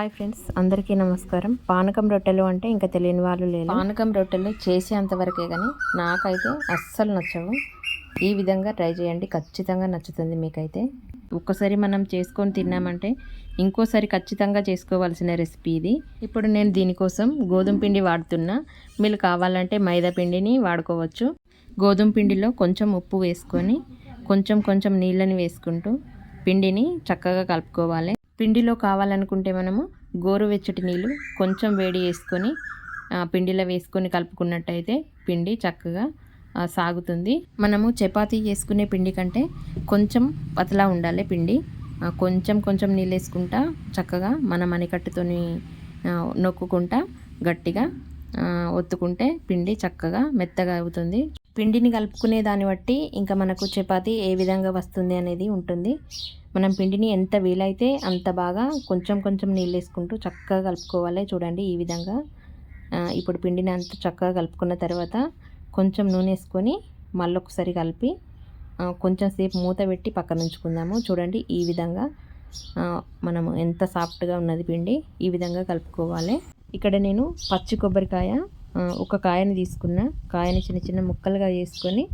Hi friends అందరికీ నమస్కారం. పానకం రొట్టెలు అంటే ఇంకా తెలియని వాళ్ళు లేదు పానకం రొట్టెలు చేసేంతవరకే కానీ నాకైతే అస్సలు నచ్చవు. ఈ విధంగా ట్రై చేయండి ఖచ్చితంగా నచ్చుతుంది మీకైతే. ఒక్కసారి మనం చేసుకొని తిన్నామంటే ఇంకోసారి ఖచ్చితంగా చేసుకోవాల్సిన రెసిపీ ఇది. ఇప్పుడు నేను దీనికోసం గోధుమ పిండి వాడుతున్నా. మీరు కావాలంటే మైదా పిండిని వాడుకోవచ్చు. గోధుమ పిండిలో కొంచెం ఉప్పు వేసుకొని కొంచెం కొంచెం నీళ్ళని వేసుకుంటూ పిండిని చక్కగా కలుపుకోవాలి. పిండిలో కావాలనుకుంటే మనము గోరువెచ్చటి నీళ్ళు కొంచెం వేడి వేసుకొని పిండిలో వేసుకొని కలుపుకున్నట్టయితే పిండి చక్కగా సాగుతుంది. మనము చపాతీ చేసుకునే పిండి కంటే కొంచెం పతలా ఉండాలి పిండి. కొంచెం కొంచెం నీళ్ళు వేసుకుంటా చక్కగా మన మణికట్టుతోని నొక్కుకుంటా గట్టిగా ఒత్తుకుంటే పిండి చక్కగా మెత్తగా అవుతుంది. పిండిని కలుపుకునే దాన్ని బట్టి ఇంకా మనకు చపాతీ ఏ విధంగా వస్తుంది అనేది ఉంటుంది. మనం పిండిని ఎంత వీలైతే అంత బాగా కొంచెం కొంచెం నీళ్ళు వేసుకుంటూ చక్కగా కలుపుకోవాలి. చూడండి ఈ విధంగా. ఇప్పుడు పిండిని అంత చక్కగా కలుపుకున్న తర్వాత కొంచెం నూనె వేసుకొని మళ్ళీ ఒకసారి కలిపి కొంచెం సేపు మూత పెట్టి పక్కన ఉంచుకుందాము. చూడండి ఈ విధంగా మనము ఎంత సాఫ్ట్గా ఉన్నది పిండి ఈ విధంగా కలుపుకోవాలి. ఇక్కడ నేను పచ్చి కొబ్బరికాయ ఒక కాయని తీసుకున్న. కాయని చిన్న చిన్న ముక్కలుగా వేసుకొని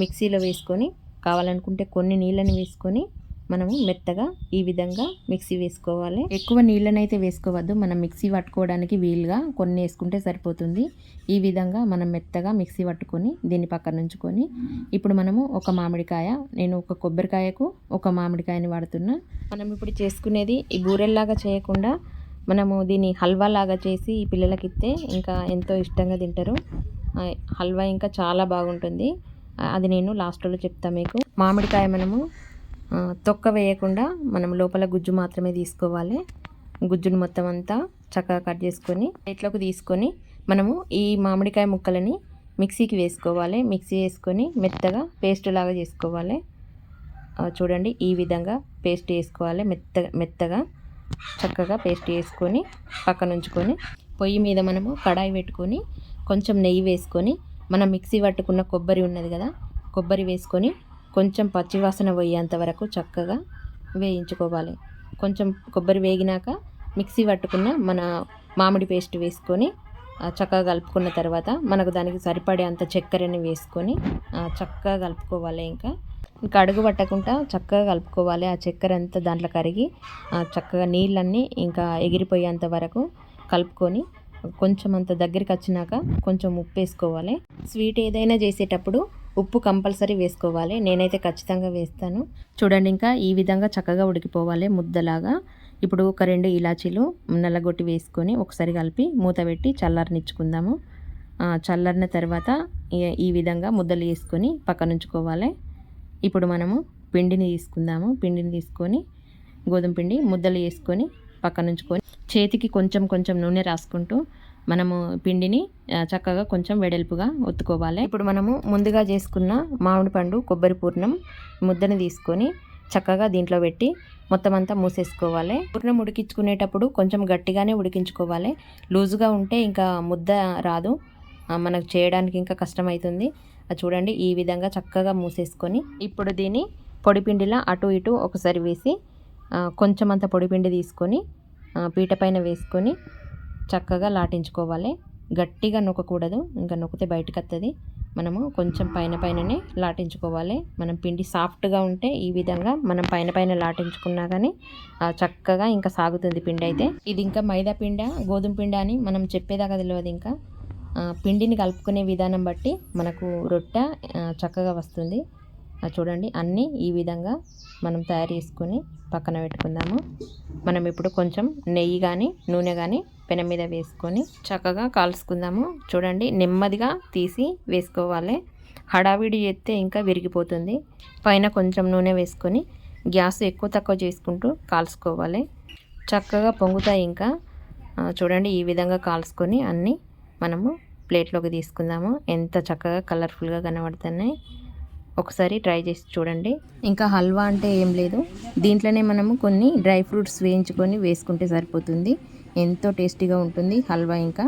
మిక్సీలో వేసుకొని కావాలనుకుంటే కొన్ని నీళ్ళని వేసుకొని మనము మెత్తగా ఈ విధంగా మిక్సీ వేసుకోవాలి. ఎక్కువ నీళ్ళని అయితే వేసుకోవద్దు. మనం మిక్సీ పట్టుకోవడానికి వీలుగా కొన్ని వేసుకుంటే సరిపోతుంది. ఈ విధంగా మనం మెత్తగా మిక్సీ పట్టుకొని దీన్ని పక్కన ఉంచుకొని ఇప్పుడు మనము ఒక మామిడికాయ నేను ఒక కొబ్బరికాయకు ఒక మామిడికాయని వాడుతున్నా. మనం ఇప్పుడు చేసుకునేది ఈ బూరెల్లాగా చేయకుండా మనము దీన్ని హల్వా లాగా చేసి ఈ పిల్లలకి ఇస్తే ఇంకా ఎంతో ఇష్టంగా తింటారు. హల్వా ఇంకా చాలా బాగుంటుంది. అది నేను లాస్ట్లో చెప్తాను మీకు. మామిడికాయ మనము తొక్క వేయకుండా మనం లోపల గుజ్జు మాత్రమే తీసుకోవాలి. గుజ్జును మొత్తం అంతా చక్కగా కట్ చేసుకొని ప్లేట్లోకి తీసుకొని మనము ఈ మామిడికాయ ముక్కలని మిక్సీకి వేసుకోవాలి. మిక్సీ వేసుకొని మెత్తగా పేస్ట్ లాగా చేసుకోవాలి. చూడండి ఈ విధంగా పేస్ట్ వేసుకోవాలి. మెత్తగా మెత్తగా. చక్కగా పేస్ట్ వేసుకొని పక్కన ఉంచుకొని పొయ్యి మీద మనము కడాయి పెట్టుకొని కొంచెం నెయ్యి వేసుకొని మనం మిక్సీ పట్టుకున్న కొబ్బరి ఉన్నది కదా కొబ్బరి వేసుకొని కొంచెం పచ్చివాసన పోయేంత వరకు చక్కగా వేయించుకోవాలి. కొంచెం కొబ్బరి వేగినాక మిక్సీ పట్టుకున్న మన మామిడి పేస్ట్ వేసుకొని చక్కగా కలుపుకున్న తర్వాత మనకు దానికి సరిపడే అంత చక్కెరని వేసుకొని చక్కగా కలుపుకోవాలి ఇంకా. ఇంకా అడుగు పట్టకుండా చక్కగా కలుపుకోవాలి. ఆ చక్కెర అంతా దాంట్లో కరిగి చక్కగా నీళ్ళన్నీ ఇంకా ఎగిరిపోయేంత వరకు కలుపుకొని కొంచెం అంత దగ్గరికి వచ్చినాక కొంచెం ఉప్పు వేసుకోవాలి. స్వీట్ ఏదైనా చేసేటప్పుడు ఉప్పు కంపల్సరీ వేసుకోవాలి. నేనైతే ఖచ్చితంగా వేస్తాను. చూడండి ఇంకా ఈ విధంగా చక్కగా ఉడికిపోవాలి ముద్దలాగా. ఇప్పుడు ఒక రెండు ఇలాచీలు నల్లగొట్టి వేసుకొని ఒకసారి కలిపి మూత పెట్టి చల్లారనిచ్చుకుందాము. చల్లారిన తర్వాత ఈ విధంగా ముద్దలు వేసుకొని పక్కనుంచుకోవాలి. ఇప్పుడు మనము పిండిని తీసుకుందాము. పిండిని తీసుకొని గోధుమ పిండి ముద్దలు వేసుకొని పక్కన ఉంచుకొని చేతికి కొంచెం కొంచెం నూనె రాసుకుంటూ మనము పిండిని చక్కగా కొంచెం వెడల్పుగా ఒత్తుకోవాలి. ఇప్పుడు మనము ముందుగా చేసుకున్న మామిడి పండు కొబ్బరి పూర్ణం ముద్దను తీసుకొని చక్కగా దీంట్లో పెట్టి మొత్తం అంతా మూసేసుకోవాలి. పూర్ణం ఉడికించుకునేటప్పుడు కొంచెం గట్టిగానే ఉడికించుకోవాలి. లూజుగా ఉంటే ఇంకా ముద్ద రాదు. మనకు చేయడానికి ఇంకా కష్టమవుతుంది చూడండి ఈ విధంగా చక్కగా మూసేసుకొని ఇప్పుడు దీన్ని పొడిపిండిలా అటు ఇటు ఒకసారి వేసి కొంచెం అంత పొడిపిండి తీసుకొని పీట పైన వేసుకొని చక్కగా లాటించుకోవాలి. గట్టిగా నొక్కకూడదు ఇంకా నొక్కితే బయటకు వస్తుంది మనము కొంచెం పైన పైననే లాటించుకోవాలి. మనం పిండి సాఫ్ట్గా ఉంటే ఈ విధంగా మనం పైన పైన లాటించుకున్నా కానీ చక్కగా ఇంకా సాగుతుంది పిండి అయితే. ఇది ఇంకా మైదా పిండ గోధుమ పిండ అని మనం చెప్పేదాకా తెలియదు ఇంకా. పిండిని కలుపుకునే విధానం బట్టి మనకు రొట్టె చక్కగా వస్తుంది. చూడండి అన్నీ ఈ విధంగా మనం తయారు చేసుకొని పక్కన పెట్టుకుందాము. మనం ఇప్పుడు కొంచెం నెయ్యి కానీ నూనె కానీ పెనం మీద వేసుకొని చక్కగా కాల్చుకుందాము. చూడండి నెమ్మదిగా తీసి వేసుకోవాలి. హడావిడి చేస్తే ఇంకా విరిగిపోతుంది. పైన కొంచెం నూనె వేసుకొని గ్యాస్ ఎక్కువ తక్కువ చేసుకుంటూ కాల్చుకోవాలి. చక్కగా పొంగుతాయి ఇంకా. చూడండి ఈ విధంగా కాల్చుకొని అన్నీ మనము ప్లేట్లోకి తీసుకుందాము. ఎంత చక్కగా కలర్ఫుల్గా కనబడుతున్నాయి. ఒకసారి ట్రై చేసి చూడండి. ఇంకా హల్వా అంటే ఏం లేదు. దీంట్లోనే మనము కొన్ని డ్రై ఫ్రూట్స్ వేయించుకొని వేసుకుంటే సరిపోతుంది. ఎంతో టేస్టీగా ఉంటుంది హల్వా ఇంకా.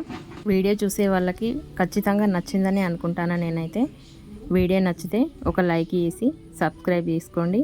వీడియో చూసే వాళ్ళకి ఖచ్చితంగా నచ్చిందని అనుకుంటాను నేనైతే. వీడియో నచ్చితే ఒక లైక్ చేసి సబ్స్క్రైబ్ చేసుకోండి.